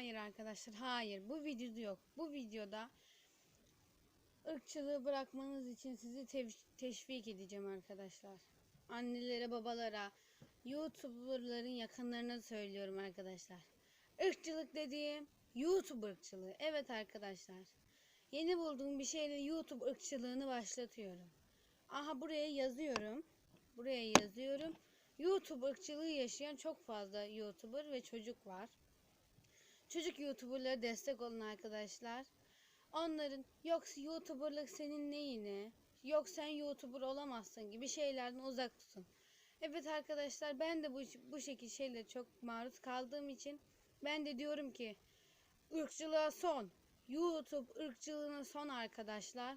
Hayır arkadaşlar hayır bu videoda yok. Bu videoda ırkçılığı bırakmanız için sizi teşvik edeceğim arkadaşlar. Annelere babalara YouTuber'ların yakınlarına söylüyorum arkadaşlar. Irkçılık dediğim YouTube ırkçılığı. Evet arkadaşlar. Yeni bulduğum bir şeyle YouTube ırkçılığını başlatıyorum. Aha buraya yazıyorum. Buraya yazıyorum. YouTube ırkçılığı yaşayan çok fazla YouTuber ve çocuk var. Çocuk YouTuber'lara destek olun arkadaşlar. Onların yoksa YouTuber'lık senin neyine? Yok sen YouTuber olamazsın gibi şeylerden uzak tutun. Evet arkadaşlar ben de bu, bu şekilde şeylere çok maruz kaldığım için ben de diyorum ki ırkçılığa son. YouTube ırkçılığına son arkadaşlar.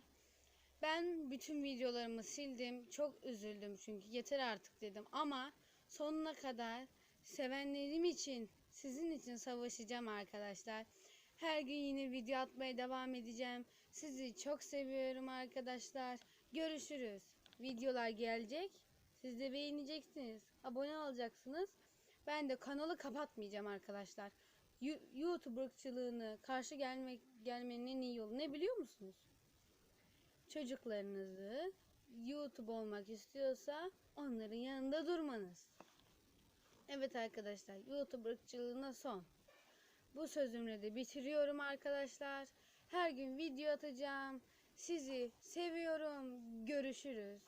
Ben bütün videolarımı sildim. Çok üzüldüm çünkü yeter artık dedim. Ama sonuna kadar sevenlerim için, sizin için savaşacağım arkadaşlar. Her gün yine video atmaya devam edeceğim. Sizi çok seviyorum arkadaşlar. Görüşürüz. Videolar gelecek. Siz de beğeneceksiniz. Abone olacaksınız. Ben de kanalı kapatmayacağım arkadaşlar. Yu- YouTube ırkçılığını karşı gelmek gelmenin en iyi yolu ne biliyor musunuz? Çocuklarınızı YouTube olmak istiyorsa onların yanında durmanız. Evet arkadaşlar YouTube ırkçılığına son. Bu sözümle de bitiriyorum arkadaşlar. Her gün video atacağım. Sizi seviyorum. Görüşürüz.